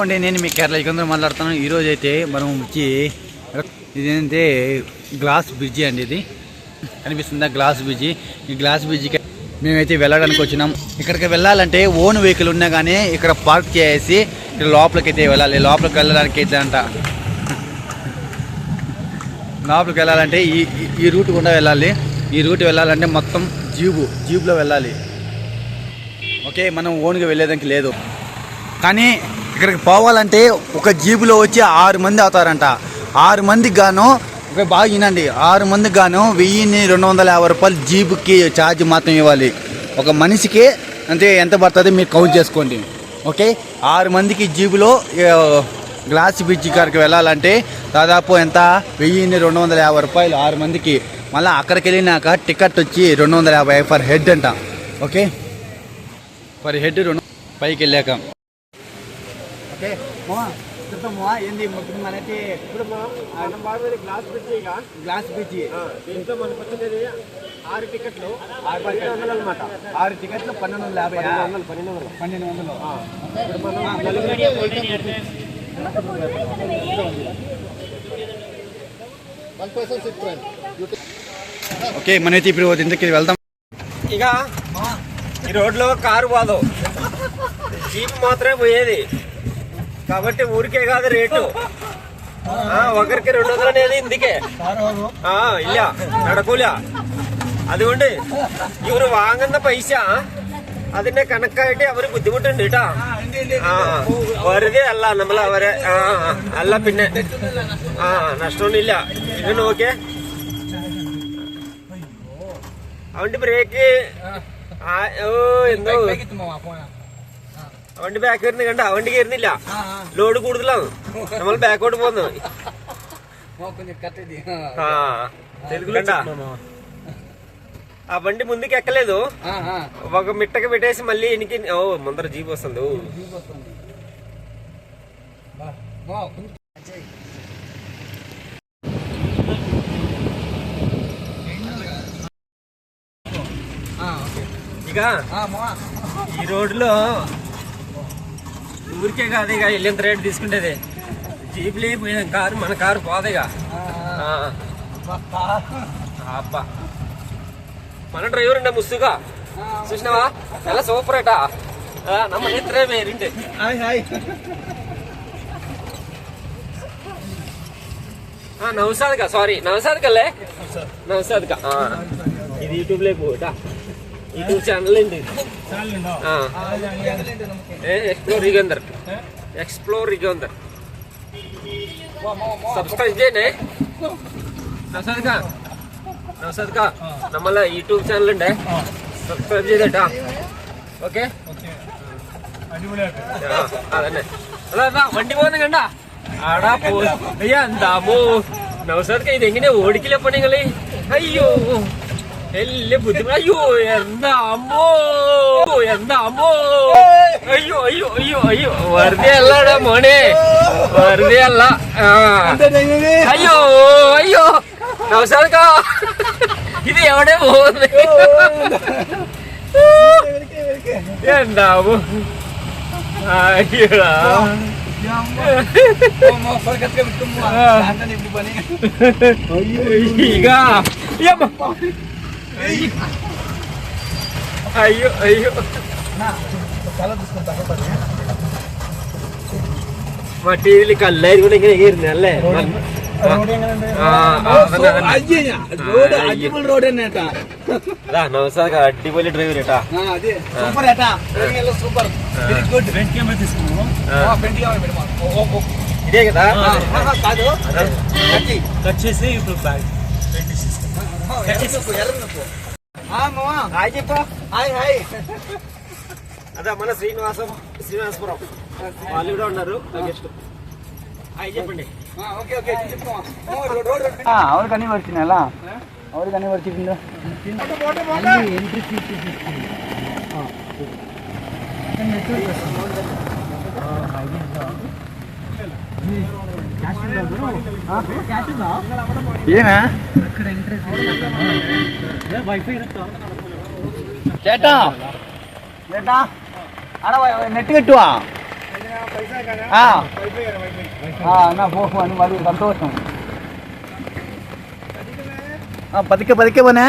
అండి నేను మీ కేరళ ఇకందరూ మాట్లాడుతున్నాను. ఈరోజు అయితే మనం వచ్చి ఇదేంటే గ్లాస్ బ్రిడ్జి అండి ఇది. కనిపిస్తుందా గ్లాస్ బ్రిడ్జి? ఈ గ్లాస్ బ్రిడ్జికి మేమైతే వెళ్ళడానికి వచ్చినాం. ఇక్కడికి వెళ్ళాలంటే ఓన్ వెహికల్ ఉన్నా కానీ ఇక్కడ పార్క్ చేసి ఇక్కడ లోపలికి అయితే వెళ్ళాలి. లోపలికి వెళ్ళడానికి అయితే అంట. లోపలికి వెళ్ళాలంటే ఈ ఈ- ఈ రూట్ గుండా వెళ్ళాలి. ఈ రూట్ వెళ్ళాలంటే మొత్తం జీబు జీబులో వెళ్ళాలి. ఓకే మనం ఓన్గా వెళ్ళేదానికి లేదు. కానీ ఇక్కడికి పోవాలంటే ఒక జీబులో వచ్చి ఆరు మంది అవుతారంట. ఆరు మందికి గాను ఒక బాగా వినండి. ఆరు మందికి గాను వెయ్యిన్ని రెండు వందల యాభై రూపాయలు జీబుకి ఛార్జ్ మాత్రం ఇవ్వాలి. ఒక మనిషికి అంటే ఎంత పడుతుంది మీరు కౌంట్ చేసుకోండి. ఓకే? ఆరు మందికి జీబులో గ్లాస్ బ్రిడ్జ్ కాడికి వెళ్ళాలంటే దాదాపు ఎంత? వెయ్యిన్ని రెండు వందల యాభై రూపాయలు ఆరు మందికి. మళ్ళీ అక్కడికి వెళ్ళినాక టికెట్ వచ్చి రెండు వందల యాభై ఫర్ హెడ్ అంట. ఓకే? ఫర్ హెడ్ రెండు పైకి వెళ్ళాక. ఓకే మామా చెప్తాం మామా ఏంది మొత్తం మనకి? ఇప్పుడు మనం మనం బాగుంది గ్లాస్ ఇక. గ్లాస్ బ్రిడ్జి దీంట్లో మనకు వచ్చినది ఆరు టికెట్లు. ఆరు పన్నెండు వందలు అనమాట ఆరు టికెట్లు పన్నెండు వందల యాభై. వందలు పన్నెండు వందలు. పన్నెండు వందలు. ఇప్పుడు మనం ఓకే మనైతే ఇప్పుడు ఇంతకి వెళ్దాం. ఇక ఈ రోడ్లో కారు పోదు జీప్ మాత్రమే పోయేది. కాబట్టి ఊరికే కాదు రేటు. ఒకరికి రెండు వందలు అనేది ఇందుకే. ఇల్ల നടക്കൂല അതുകൊണ്ട് ഇവർ വാങ്ങുന്ന പൈസ അതിന്റെ കണക്കായിട്ട് അവർ ബുദ്ധിമുട്ടുണ്ട് കേട്ടാ വെറുതെ അല്ല നമ്മൾ അവരെ ആ അല്ല പിന്നെ ആ നഷ്ടമൊന്നുമില്ല ഇത് നോക്കിയേ അവന്റെ ബ്രേക്ക് ഓ എന്തോ വണ്ടി ബാക്ക് വരുന്ന കണ്ട? വണ്ടി കയറുന്നില്ല ലോഡ് കൂടുതലാണ്. നമ്മൾ ബാക്കോട്ട് പോന്നു. ఆ తెలుగులో ఆ బండి ముందుకు ఎక్కలేదు ఒక మిట్టకి పెట్టేసి మళ్ళీ ఎనికి ఓ ముందర జీప్ వస్తుంది ఇక ఈ రోడ్లో ఊరికే కాదు ఇక వెళ్ళేంత రేటు తీసుకుంటేది. జీప్లీ కారు మన కారు పోదేగా అబ్బా. మన డ్రైవర్ ఉండే ముస్తుగా చూసినావా? చాలా సూపర్ అట. నమ్మ నేత్రే వేరుండే నవసాదిగా సారీ నవసాదికలే నవసాదిగా. ఇది యూట్యూబ్ లేకు യൂട്യൂബ് ചാനലുണ്ട്. ആ. Explore Yugandhar explore Yugandhar subscribe ചെയ്യണേ. നമസ്കാരം കാ നമ്മളെ യൂട്യൂബ് ചാനലുണ്ട്. സബ്സ്ക്രൈബ് ചെയ്തേട്ടാ ഓക്കെ? അതന്നെ. അതാ വണ്ടി പോകുന്ന കണ്ട? ആടാ പോ. എന്താ പോ? നമസ്കാരം ഇത് എങ്ങനെയാ ഓടിക്കില്ല പണികൾ അയ്യോ. എല്ലാ ബുദ്ധിമുട്ട് അയ്യോ എന്താ അമ്മോ? എന്താ അമ്മോ? അയ്യോ അയ്യോ അയ്യോ അയ്യോ. വെറുതെ അല്ലടാ മോനെ. വെറുതെ അല്ല. അയ്യോ അയ്യോ. നമസ്കാരക്കാ ഇത് എവിടെ പോകുന്നത് എന്താവും അയ്യോടാ. ಈಗ అయ్యో అయ్యో మా టీవీలు కల్లారి కూడా ఇంకా ఎగిరింది అల్లే రోడ్ అన్నట నవసాక అడ్డిపోయి డ్రైవర్ ఏటా అదే సూపర్ అట super very good front camera తీసుకున్నాము ఫ్రంట్ కెమెరా ఇదే కదా కాదు కట్ చేసి ఇప్పుడు బ్యాగ్ హాయ్ చెప్పు హాయ్ హాయ్ అదే మన శ్రీనివాసం శ్రీనివాసపురం వాళ్ళు కూడా ఉన్నారు గెస్ట్ హాయ్ చెప్పండి ఎవరు కానీ వచ్చింది అలా ఎవరు కానీ వచ్చిందో ఎంట్రీ ఫీజ్ తీసుకుంది ఏనా ചേട്ടാ ചേട്ടാ അവിടെ നെറ്റ് കിട്ടുവാ ആ ആ എന്നാ പോകും അത് മതി സന്തോഷം ആ പതുക്കെ പതുക്കെ പോനേ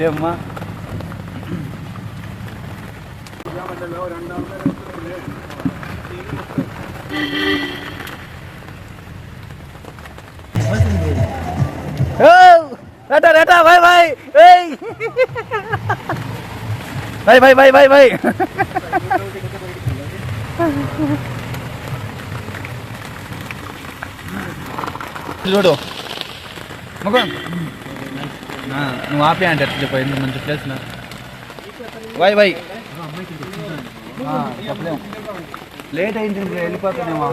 ఏంటమ్మా రేటా రేటా బాయ్ బాయ్ ఏయ్ bye bye bye bye bye చూడు ముఖం నువ్వు ఆపే అంటే చెప్పు? ఎందుకు మంచి ప్లేస్ బాయ్ బాయ్ చెప్పలేము. లేట్ అయింది వెళ్ళిపోతానేమో.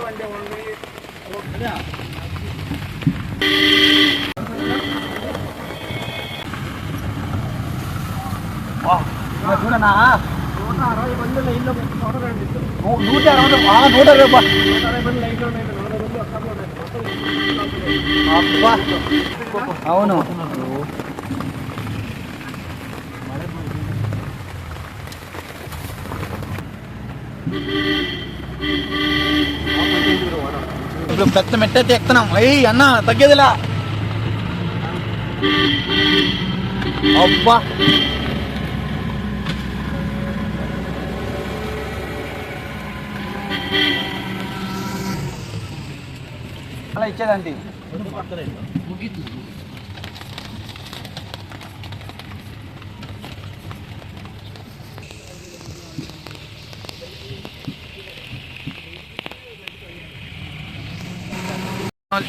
ఆ, ఇలా చూడనా నూ- నూట అరవై ఆ, నూట అరవై. అబ్బా. అవును. ఇప్పుడు పెద్ద మెట్టయితే ఎక్కుతున్నాం అయ్యి అన్న తగ్గేదిలా. అబ్బా. అలా ఇచ్చేదండి.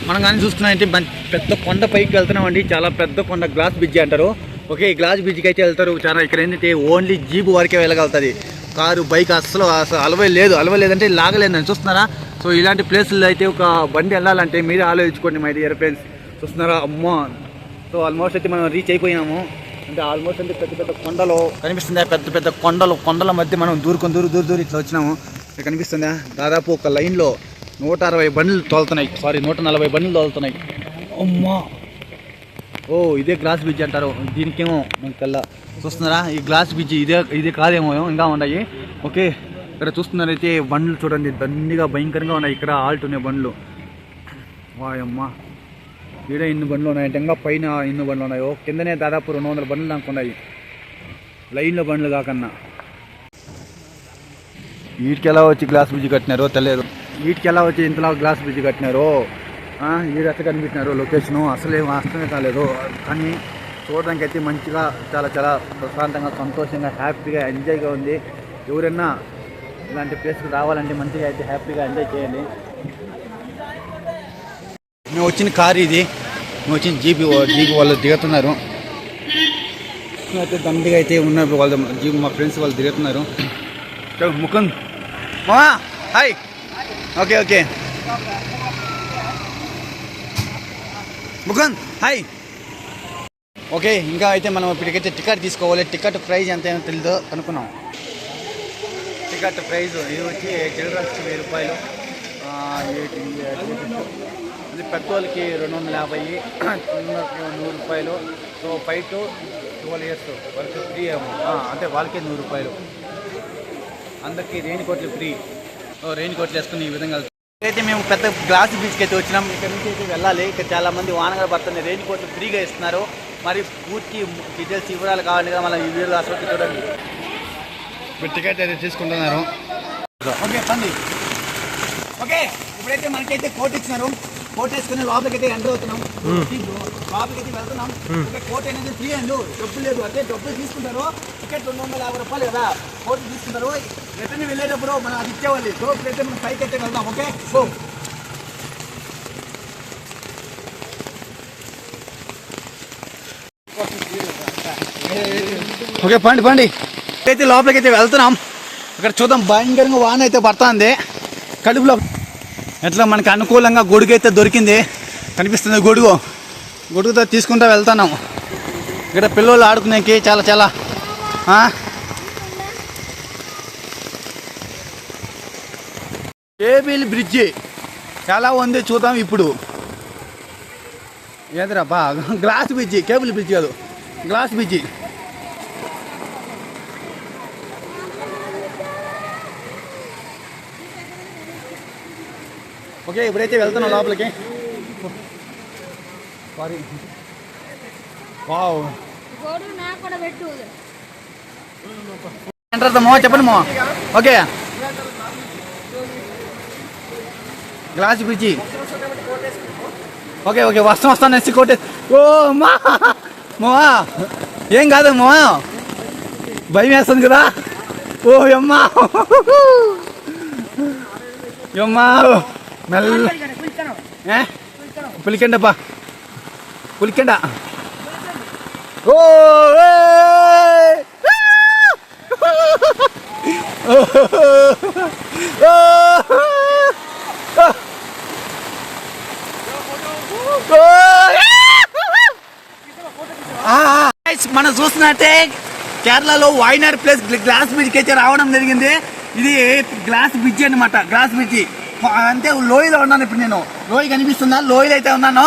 మనం కానీ చూస్తున్నామంటే పెద్ద కొండ పైకి వెళ్తున్నామండి. చాలా పెద్ద కొండ గ్లాస్ బ్రిడ్జ్ అంటారు. ఓకే ఈ గ్లాస్ బ్రిడ్జ్కి అయితే వెళ్తారు. చాలా ఇక్కడ ఏంటంటే ఓన్లీ జీప్ వరకే వెళ్ళగలుగుతుంది. కారు బైక్ అస్సలు అసలు అలవై లేదు. అలవై లేదంటే లాగలేదని చూస్తున్నారా? సో ఇలాంటి ప్లేసుల్లో అయితే ఒక బండి వెళ్ళాలంటే మీరే ఆలోచించుకోండి మై డియర్ ఫ్రెండ్స్ చూస్తున్నారా? అమ్మో! సో ఆల్మోస్ట్ అయితే మనం రీచ్ అయిపోయినాము. అంటే ఆల్మోస్ట్ అంటే పెద్ద పెద్ద కొండలు కనిపిస్తుందా పెద్ద పెద్ద కొండలు కొండల మధ్య మనం దూరుకొని దూరు దూరు దూరు ఇట్లా వచ్చినాము. ఇక్కడ కనిపిస్తుందా? దాదాపు ఒక లైన్లో నూట అరవై బండ్లు తోలుతున్నాయి. సారీ నూట నలభై బండ్లు తోలుతున్నాయి. అమ్మా! ఓ ఇదే గ్లాస్ బ్రిడ్జ్ అంటారు. దీనికేమో మనకు తెల్ల చూస్తున్నారా? ఈ గ్లాస్ బ్రిడ్జ్ ఇదే ఇదే కాదేమో ఇంకా ఉన్నాయి. ఓకే ఇక్కడ చూస్తున్నారైతే బండ్లు చూడండి. దండిగా భయంకరంగా ఉన్నాయి. ఇక్కడ ఆల్ట్ ఉన్నాయి బండ్లు. వాయమ్మా ఈడ ఇన్ని బండ్లు ఉన్నాయి ఇంకా పైన ఇన్ని బండ్లు ఉన్నాయి. ఓ కిందనే దాదాపు రెండు వందల బండ్లు దాకా ఉన్నాయి. లైన్లో బండ్లు కాకన్నా. వీటికి ఎలా వచ్చి గ్లాస్ బ్రిడ్జ్ కట్టినారో తెలియదు వీటికి ఎలా వచ్చి ఇంతలా గ్లాస్ బ్రిడ్జ్ కట్టినారో? వీడు ఎట్లా కనిపించినారో లొకేషను? అసలు ఏం అర్థమే కాలేదు. కానీ చూడడానికి అయితే మంచిగా చాలా చాలా ప్రశాంతంగా సంతోషంగా హ్యాపీగా ఎంజాయ్గా ఉంది. ఎవరైనా ఇలాంటి ప్లేస్కి రావాలంటే మంచిగా అయితే హ్యాపీగా ఎంజాయ్ చేయండి. మేము వచ్చిన కారు ఇది. మేము వచ్చిన జీబీ జీబీ వాళ్ళు దిగుతున్నారు. అయితే దండిగా అయితే ఉన్నారు వాళ్ళ జీబీ మా ఫ్రెండ్స్ వాళ్ళు దిగుతున్నారు. చలో, ముకుంద్ మా hi. Okay okay. Mukund hi. Okay ఇంకా అయితే మనం ఇప్పటికైతే టికెట్ తీసుకోవాలి. టికెట్ ప్రైజ్ ఎంత ఏమో తెలియదు కనుక్కున్నాం టికెట్ ప్రైజ్ ఇది వచ్చి చిల్డ్రన్స్కి వెయ్యి రూపాయలు. అది పెద్ద వాళ్ళకి రెండు వందల యాభై చిన్నకి నూరు రూపాయలు. So five to twelve years వరకు ఫ్రీ ఏమో అంటే వాళ్ళకే నూరు రూపాయలు. అందరికి రెయిన్ కోట్లు ఫ్రీ? రెయిన్ కోట్లు వేసుకుని ఈ విధంగా. అయితే మేము పెద్ద గ్లాస్ బీచ్కి అయితే వచ్చినాం. ఇక్కడ నుంచి అయితే వెళ్ళాలి. ఇక్కడ చాలా మంది వానగా పడుతుంది రెయిన్ కోట్లు ఫ్రీగా ఇస్తున్నారు. మరి పూర్తి డీటెయిల్స్ వివరాలు కావాలి కదా. మనం ఈ వీడియోలో అసలు చూడండి. ఇప్పుడు టికెట్ అయితే తీసుకుంటున్నారు. ఓకే పండి. ఓకే ఇప్పుడైతే మనకైతే కోట్ ఇచ్చినారు. కోట్ వేసుకుని లోపలికి అయితే ఎంటర్ అవుతున్నాం. లోపలికి అయితే వెళ్తున్నాం. కోట్ అనేది ఫ్రీ అండ్ డబ్బులు లేదు. అంటే డబ్బులు తీసుకుంటారు. టికెట్ రెండు వందల యాభై రూపాయలు కదా. కోట్ తీసుకుంటారు. రిటర్న్ వెళ్ళేటప్పుడు మనం అది ఇచ్చేవాళ్ళు. సో ఇప్పుడైతే మనం పైకి అయితే వెళ్దాం. ఓకే గో ఓకే పండి పండి. అయితే లోపలికి అయితే వెళ్తున్నాం. ఇక్కడ చూద్దాం. భయంకరంగా వాన అయితే పడుతుంది. కడుపులో ఎట్లా మనకి అనుకూలంగా గొడుగు అయితే దొరికింది? కనిపిస్తుంది గొడుగు. గొడుగుతో తీసుకుంటూ వెళ్తున్నాం. ఇక్కడ పిల్లలు ఆడుకునేకి చాలా చాలా ఆ? Cable bridge. చాలా ఉంది చూద్దాం ఇప్పుడు. ఏదిరా బా గ్లాస్ బ్రిడ్జి కేబుల్ బ్రిడ్జి కాదు. Glass bridge. ఓకే ఇప్పుడైతే వెళ్తున్నాం లోపలికి. సారీ వావ్ ఎంటర్ మో చెప్పండి మో okay. Glass bridge okay okay వస్తాం వస్తాను నెక్స్ట్ కోటే ఓ మా. మోవా ఏం కాదు మోవా భయం వేస్తుంది కదా. ఓ అమ్మా అమ్మా మెల్ల పులికెండప్పా. పులికెండ. ఓ! మనం చూస్తున్నట్టే కేరళలో వైనాడ్ ప్లేస్ గ్లాస్ బ్రిడ్జ్కి అయితే రావడం జరిగింది. ఇది గ్లాస్ బ్రిడ్జ్ అన్నమాట. Glass bridge. అంటే లోయలో ఉన్నాను ఇప్పుడు నేను. లోయ కనిపిస్తుందా? లోయలో అయితే ఉన్నాను.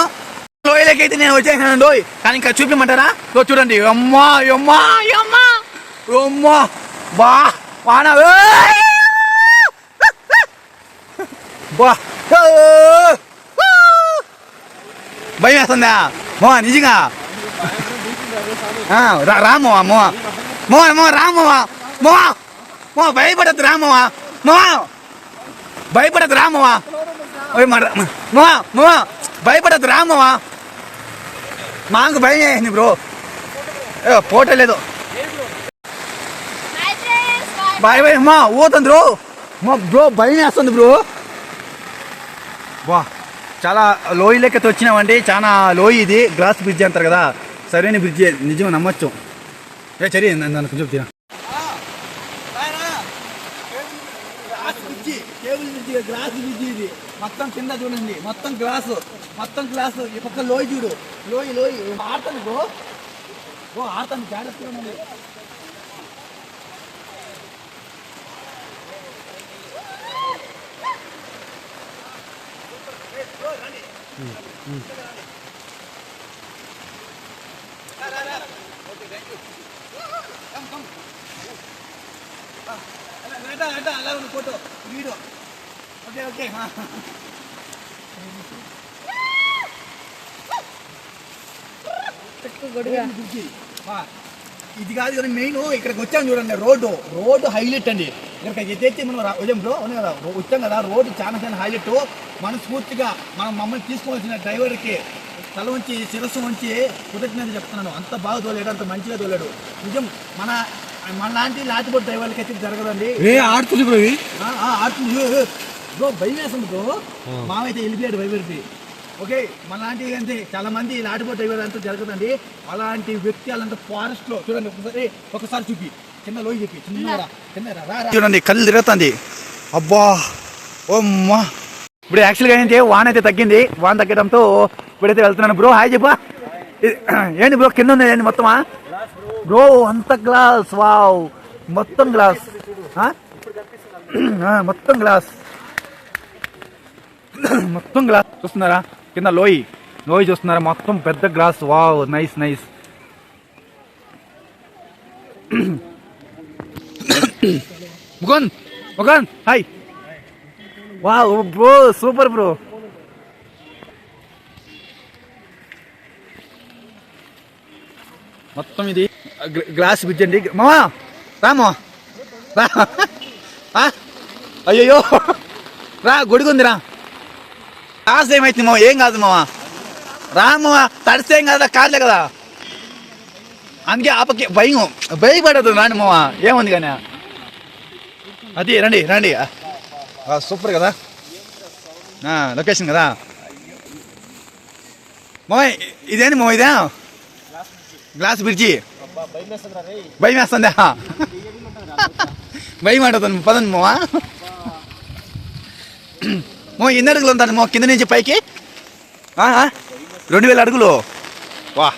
లోయలోకి అయితే నేను వచ్చేసాను లోయ్. కానీ ఇంకా చూపించమంటారా? లో చూడండి. అమ్మా అమ్మా అమ్మా అమ్మా బా వాన. బా. భయం వేస్తుందా? మో నిజంగా? ఆ, రా రామో మో మో మో రామో మో మో భయపడద్దు రామవా మో భయపడదు రామవా ఓయ్ మా మో మో భయపడద్దు మాకు భయం వేసింది బ్రో. ఏ, లేదు. బాయ్ బాయ్ అమ్మా పోతుంది బ్రో. మా బ్రో భయం వేస్తుంది బ్రో. వా చాలా లోయ లెక్కతో వచ్చినామండి. చాలా లోయ ఇది. గ్లాస్ బ్రిడ్జ్ అంటారు కదా. సరైన బ్రిడ్జ్. నిజం నమ్మచ్చు. ఏ చరి నన్ను కొంచెం తీరా గ్లాస్ బ్రిడ్జ్ ఇది. మొత్తం కింద చూడండి. మొత్తం గ్లాసు. మొత్తం గ్లాసు. ఈ పక్క లోయ చూడు. లోయ లోయ. ఆడతాను బ్రో. ఓ ఆడతాను. జాగ్రత్తగా ఉండండి. అలా అలా అలా ఉంది ఫోటో. వీడియో. ఓకే. వా. ఇది? కాదు కానీ మెయిన్ ఇక్కడికి వచ్చాం చూడండి రోడ్డు. రోడ్డు హైలైట్ అండి. ఇక్కడికి ఎత్తేస్తే మనం ఉదయం బ్రో అవును కదా? వచ్చాం కదా రోడ్డు చాలా చాలా హైలైట్. మనస్ఫూర్తిగా మనం మమ్మల్ని తీసుకోవాల్సిన డ్రైవర్కి తల ఉంచి శిరస్సు ఉంచి కృతజ్ఞత చెప్తున్నాను. అంత బాగా తోలేడు అంత మంచిగా తోలాడు. నిజం మన మన లాంటి లాటిబోట్ డ్రైవర్లకి అయితే జరగదండి. ఏ ఆడుతుంది ఆడుతుంది. బ్రో భయం వేస్తుంది బ్రో. మామైతే వెళ్ళిపోయాడు డ్రైవర్కి ఓకే మనలాంటి అంటే చాలా మంది లాటిబోట్ డ్రైవర్ అంతా జరుగుతుంది అలాంటి వ్యక్తి అలాంటి ఫారెస్ట్లో చూడండి ఒకసారి ఒకసారి చూపి. చిన్న లోయ చెప్పి చిన్న చూడండి కళ్ళు తిరుగుతుంది. అబ్బా ఓమ్మా. ఇప్పుడు యాక్చువల్గా ఏంటంటే వాన అయితే తగ్గింది. వాన తగ్గడంతో ఇప్పుడైతే వెళ్తున్నాను బ్రో. హాయ్ చెప్పా. ఏంటి బ్రో కింద ఉంది ఏంటి మొత్తమా? బ్రో అంత గ్లాస్ వావ్. మొత్తం గ్లాస్. మొత్తం గ్లాస్. మొత్తం గ్లాస్ చూస్తున్నారా? కింద లోయి. లోయి చూస్తున్నారా? మొత్తం పెద్ద glass wow nice nice Mugan Mugan hi wow bro super bro మొత్తం ఇది uh, గ్లాస్ బ్రిడ్జ్ అండి. మామా రామా రా. అయ్యయ్యో. రా గొడుగుందిరా గ్లాస్ ఏమైతుంది మామ ఏం కాదు మామ రామ్మ తడిస్తే ఏం కదా కాదులే కదా. అందుకే ఆపకి భయం భయపడదు రాండి మామ ఏముంది కానీ? అది రండి రండి. సూపర్ కదా. ఆ, లొకేషన్ కదా. మామ ఇదేంటి మామ ఇదే? Glass bridge. భయం వేస్తుందా? భయం ఆడుతుంది పదండి మావా. మో ఎన్ని అడుగులు ఉంటాను మో కింద నుంచి పైకి ఆ, ఆ, రెండు వేల అడుగులు వా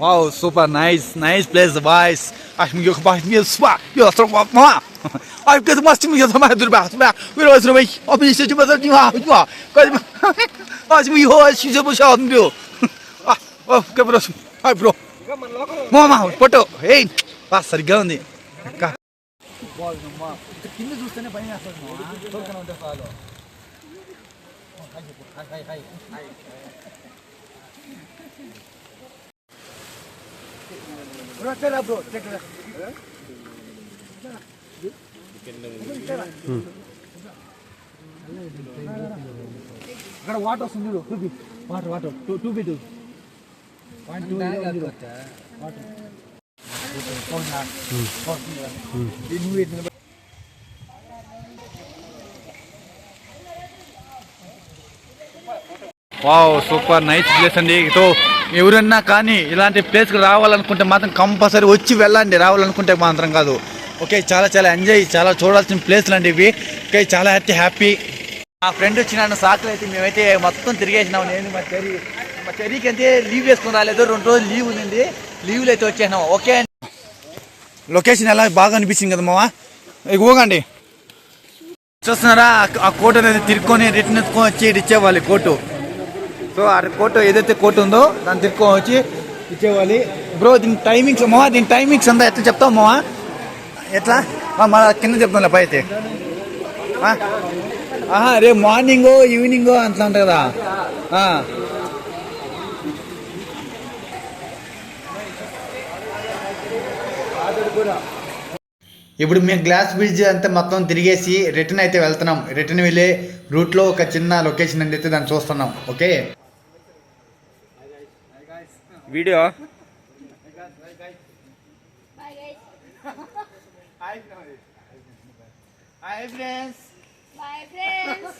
wow super nice nice place boys mir mir super ja das war Ai, que tu mostra me tomar do braço, vai. Vira outro bem. Ó, me deixa de botar de lá, de lá. Quase. Quase me enrolou, se eu puxar, não deu. Ah, ó, que próximo. Ai, bro. Mama, photo. ఏ బా సరిగ్గా ఉంది. అక్క. కింద చూస్తేనే భయం వేస్తుంది తోకన water వస్తుంది చూడు two be water water. Two two feet. Wow super nice place అండి. సో ఎవరన్నా కానీ ఇలాంటి ప్లేస్కి రావాలనుకుంటే మాత్రం కంపల్సరీ వచ్చి వెళ్ళండి. రావాలనుకుంటే మాత్రం కాదు. ఓకే చాలా చాలా ఎంజాయ్ చాలా చూడాల్సిన ప్లేస్లు అండి ఇవి. ఓకే చాలా హ్యాపీ హ్యాపీ మా ఫ్రెండ్ వచ్చి సాకులు అయితే మేమైతే మొత్తం తిరిగేసినాం. నేను మా చెరి మా చెరికి అయితే లీవ్ వేసుకుని రాలేదు. రెండు రోజులు లీవ్ ఉంది లీవ్లు అయితే వచ్చేసినాం. ఓకే అండి. లొకేషన్ ఎలా? బాగా అనిపించింది కదా మావా? ఇక ఊగండి చూస్తున్నారా? ఆ- కోట్ అనేది తిరుక్కొని రిటర్న్ ఎత్తుకొని వచ్చి ఇచ్చేవాళ్ళు కోటు. సో ఆ కోటు ఏదైతే కోటు ఉందో దాన్ని తిరుక్కొని వచ్చి ఇచ్చేవాలి. బ్రో దీని టైమింగ్స్ మావా? దీని టైమింగ్స్ అంతా ఎట్లా చెప్తావు మావా? ఎట్లా? మన కింద చెప్తాం పై అయితే. రేపు మార్నింగ్ ఈవినింగ్ అట్లా కదా ఆ. ఇప్పుడు మేము గ్లాస్ బ్రిడ్జ్ అంతా మొత్తం తిరిగేసి రిటర్న్ అయితే వెళ్తున్నాం. రిటర్న్ వెళ్ళే రూట్లో ఒక చిన్న లొకేషన్ అని అయితే దాన్ని చూస్తున్నాం. Okay video hi friends bye friends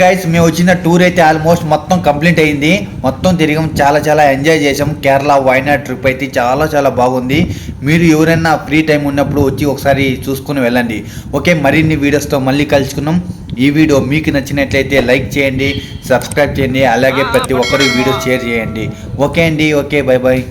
guys మేము వచ్చిన టూర్ అయితే ఆల్మోస్ట్ మొత్తం కంప్లీట్ అయింది. మొత్తం తిరిగాం చాలా చాలా ఎంజాయ్ చేసాం కేరళ వైనాడ్ ట్రిప్ అయితే చాలా చాలా బాగుంది. మీరు ఎవరైనా ఫ్రీ టైం ఉన్నప్పుడు వచ్చి ఒకసారి చూసుకుని వెళ్ళండి. ఓకే మరిన్ని వీడియోస్తో మళ్ళీ కలుసుకున్నాం ఈ వీడియో మీకు నచ్చినట్లయితే లైక్ చేయండి సబ్స్క్రైబ్ చేయండి అలాగే ప్రతి ఒక్కరు వీడియో షేర్ చేయండి. ఓకే అండి ఓకే బై బాయ్